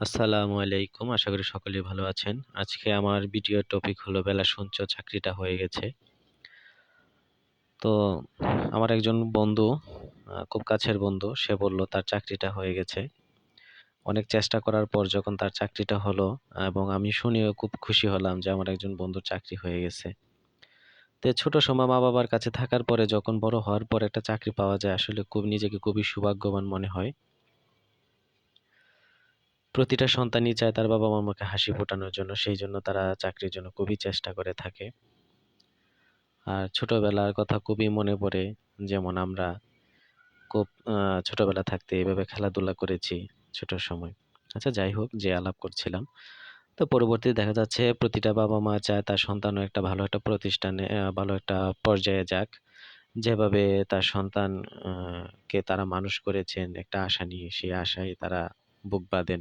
আসসালামু আলাইকুম। আশা করি সকলেই ভালো আছেন। আজকে আমার ভিডিওর টপিক হলো বেলা শুনছ, চাকরিটা হয়ে গেছে। তো আমার একজন বন্ধু খুব কাছের বন্ধু, সে বলল তার চাকরিটা হয়ে গেছে। অনেক চেষ্টা করার পর যখন তার চাকরিটা হলো, এবং আমি শুনেও খুব খুশি হলাম যে আমার একজন বন্ধুর চাকরি হয়ে গেছে। তো ছোট সময় মা বাবার কাছে থাকার পরে যখন বড় হওয়ার পর একটা চাকরি পাওয়া যায়, আসলে খুব নিজেকে খুবই সৌভাগ্যবান মনে হয়। প্রতিটা সন্তানই চায় তার বাবা মার মুখে হাসি ফোটানোর জন্য, সেই জন্য তারা চাকরির জন্য খুবই চেষ্টা করে থাকে। আর ছোটবেলার কথা খুবই মনে পড়ে, যেমন আমরা খুব ছোটবেলা থাকতে এভাবে খেলাধুলা করেছি ছোট সময়। আচ্ছা যাই হোক, যে আলাপ করছিলাম। তো পরবর্তীতে দেখা যাচ্ছে প্রতিটা বাবা মা চায় তার সন্তানও একটা ভালো একটা প্রতিষ্ঠানে ভালো একটা পর্যায়ে যাক। যেভাবে তার সন্তান কে তারা মানুষ করেছেন, একটা আশা নিয়ে, সেই আশায় তারা বুক বাঁধেন।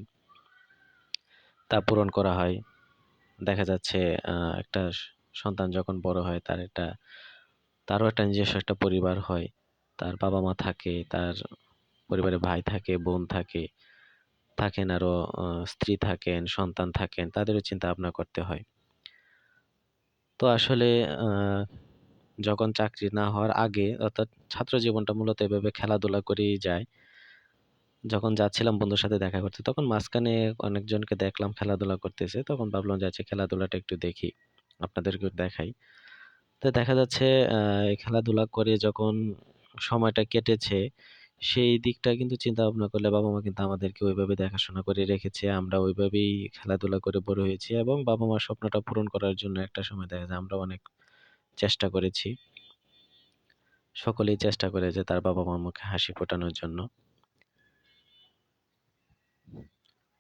তা পূরণ করা হয়। দেখা যাচ্ছে একটা সন্তান যখন বড় হয় তার একটা তারও একটা নিজস্ব একটা পরিবার হয়। তার বাবা মা থাকে তার পরিবারে ভাই থাকে বোন থাকে থাকেন আরও আহ, স্ত্রী থাকেন সন্তান থাকেন তাদেরও চিন্তা ভাবনা করতে হয়। তো আসলে যখন চাকরি না হওয়ার আগে অর্থাৎ ছাত্র জীবনটা মূলত এভাবে খেলাধুলা করেই যায় যখন যাচ্ছিলাম বন্ধুর সাথে দেখা করতে, তখন মাঝখানে অনেকজনকে দেখলাম খেলাধুলা করতেছে। তখন ভাবলাম যে আচ্ছা খেলাধুলাটা একটু দেখি আপনাদেরকে দেখাই। তো দেখা যাচ্ছে খেলাধুলা করে যখন সময়টা কেটেছে, সেই দিকটা কিন্তু চিন্তা ভাবনা করলে বাবা মা কিন্তু আমাদেরকে ওইভাবে দেখাশোনা করে রেখেছে। আমরা ওইভাবেই খেলাধুলা করে বড় হয়েছি এবং বাবা মার স্বপ্নটা পূরণ করার জন্য একটা সময় দেখা যায়, আমরা অনেক চেষ্টা করেছি। সকলেই চেষ্টা করে যে তার বাবা মার মুখে হাসি ফোটানোর জন্য।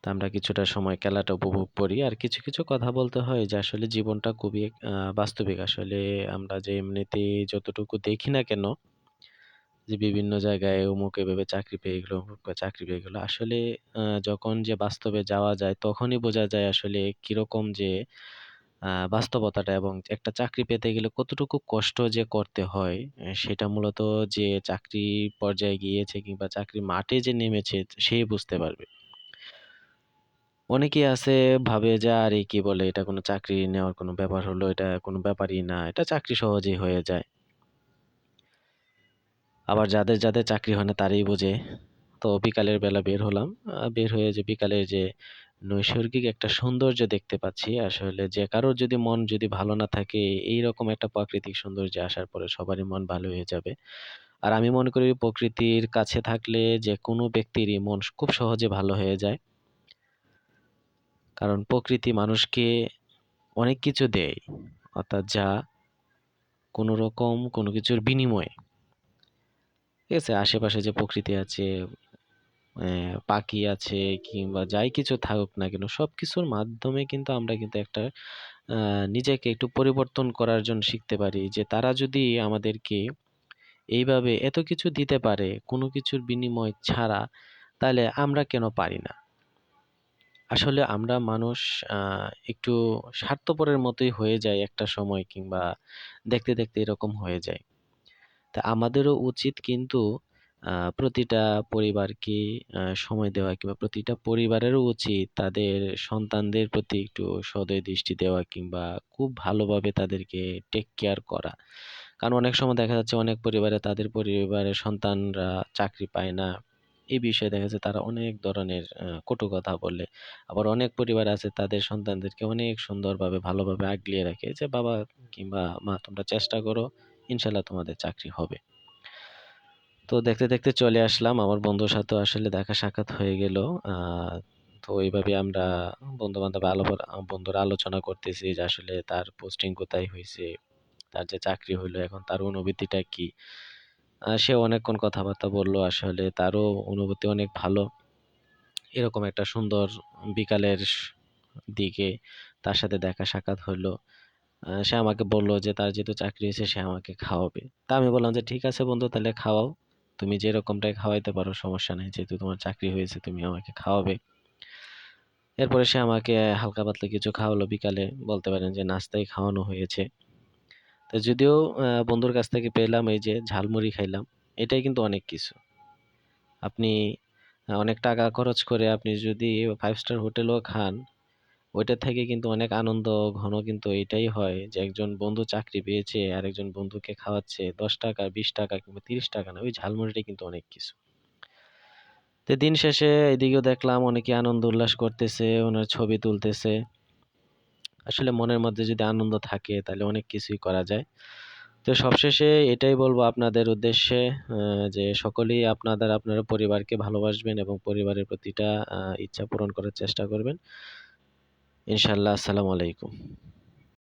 তা আমরা কিছুটা সময় খেলাটা উপভোগ করি। আর কিছু কিছু কথা বলতে হয় যে আসলে জীবনটা খুবই বাস্তবিক। আসলে আমরা যে এমনিতেই যতটুকু দেখি না কেন, যে বিভিন্ন জায়গায় অমুক এভাবে চাকরি পেয়ে গেলো, অমুক চাকরি পেয়ে গেলো, আসলে যখন যে বাস্তবে যাওয়া যায় তখনই বোঝা যায় আসলে কীরকম যে বাস্তবতাটা এবং একটা চাকরি পেতে গেলে কতটুকু কষ্ট যে করতে হয়, সেটা মূলত যে চাকরি পর্যায়ে গিয়েছে কিংবা চাকরি মাঠে যে নেমেছে সে বুঝতে পারবে। অনেকেই আছে ভাবে যে, আরে কি বলে, এটা কোনো চাকরি নেওয়ার কোনো ব্যাপার হলো, এটা কোনো ব্যাপারই না। এটা চাকরি সহজেই হয়ে যায়। আবার যাদের যাদের চাকরি হয় না তারাই বোঝে। তো বিকালের বেলা বের হলাম। বের হয়ে যে বিকালের যে নৈসর্গিক একটা সৌন্দর্য দেখতে পাচ্ছি, আসলে যে কারোর যদি মন যদি ভালো না থাকে এই রকম একটা প্রাকৃতিক সৌন্দর্য আসার পরে সবারই মন ভালো হয়ে যাবে। আর আমি মনে করি প্রকৃতির কাছে থাকলে যে কোনো ব্যক্তিরই মন খুব সহজে ভালো হয়ে যায়। কারণ প্রকৃতি মানুষকে অনেক কিছু দেয়, অর্থাৎ যা কোনো রকম কোনো কিছুর বিনিময়ে। ঠিক আছে, আশেপাশে যে প্রকৃতি আছে পাখি আছে, কিংবা যাই কিছু থাকুক না কেন, সব কিছুর মাধ্যমে কিন্তু আমরা কিন্তু একটা নিজেকে একটু পরিবর্তন করার জন্য শিখতে পারি যে তারা যদি আমাদেরকে এইভাবে এত কিছু দিতে পারে কোনো কিছুর বিনিময় ছাড়া, তাহলে আমরা কেন পারি না? আসলে আমরা মানুষ আহ, একটু স্বার্থপরের মতোই হয়ে যায় একটা সময় কিংবা দেখতে দেখতে এরকম হয়ে যায় তা আমাদেরও উচিত কিন্তু আহ, প্রতিটা পরিবারকে সময় দেওয়া কিংবা প্রতিটা পরিবারেরও উচিত তাদের সন্তানদের প্রতি একটু সদয় দৃষ্টি দেওয়া কিংবা খুব ভালোভাবে তাদেরকে টেক কেয়ার করা। কারণ অনেক সময় দেখা যাচ্ছে অনেক পরিবারে তাদের পরিবারের সন্তানরা চাকরি পায় না এই বিষয়ে দেখা যাচ্ছে তারা অনেক ধরনের কটু কথা বলে। আবার অনেক পরিবার আছে তাদের সন্তানদেরকে অনেক সুন্দরভাবে, ভালোভাবে আগলিয়ে রাখে যে, বাবা, কিংবা মা, তোমরা চেষ্টা করো, ইনশাল্লাহ তোমাদের চাকরি হবে। তো দেখতে দেখতে চলে আসলাম। আমার বন্ধুর সাথে আসলে দেখা সাক্ষাৎ হয়ে গেল। তো এইভাবে আমরা বন্ধু বান্ধব আলো বন্ধুরা আলোচনা করতেছি যে, আসলে তার পোস্টিং কোথায় হয়েছে তার যে চাকরি হইল, এখন তার অনুভূতিটা কি? সে অনেকক্ষণ কথাবার্তা বলল। আসলে তারও অনুভূতি অনেক ভালো। এরকম একটা সুন্দর বিকালের দিকে তার সাথে দেখা সাক্ষাৎ হলো সে আমাকে বলল যে, তার যেহেতু চাকরি হয়েছে, সে আমাকে খাওয়াবে। তা আমি বললাম যে, ঠিক আছে বন্ধু, তাহলে খাওয়াও। তুমি যেরকমটাই খাওয়াইতে পারো, সমস্যা নেই। যেহেতু তোমার চাকরি হয়েছে, তুমি আমাকে খাওয়াবে। এরপরে সে আমাকে হালকা পাতলা কিছু খাওয়ালো বিকালে। বলতে পারেন যে, নাস্তাই খাওয়ানো হয়েছে। তো যদিও বন্ধুর কাছ থেকে পেলাম এই যে ঝালমুড়ি খাইলাম, এটাই কিন্তু অনেক কিছু। আপনি অনেক টাকা খরচ করে আপনি যদি ফাইভ স্টার হোটেলেও খান ওইটা থেকে কিন্তু অনেক আনন্দ, ঘন কিন্তু এটাই হয় যে একজন বন্ধু চাকরি পেয়েছে আর একজন বন্ধুকে খাওয়াচ্ছে, দশ টাকা, বিশ টাকা কিংবা তিরিশ টাকা না, ওই ঝালমুড়িটা কিন্তু অনেক কিছু। তো দিন শেষে এদিকেও দেখলাম অনেকে আনন্দ উল্লাস করতেছে, ওনার ছবি তুলতেছে। আসলে মনের মধ্যে যদি আনন্দ থাকে, তাহলে অনেক কিছুই করা যায়। তো সবশেষে এটাই বলব আপনাদের উদ্দেশ্যে যে সকলেই আপনাদের, আপনার পরিবারকে ভালোবাসবেন এবং পরিবারের প্রতিটা ইচ্ছা পূরণ করার চেষ্টা করবেন। ইনশাল্লাহ আসসালামু আলাইকুম।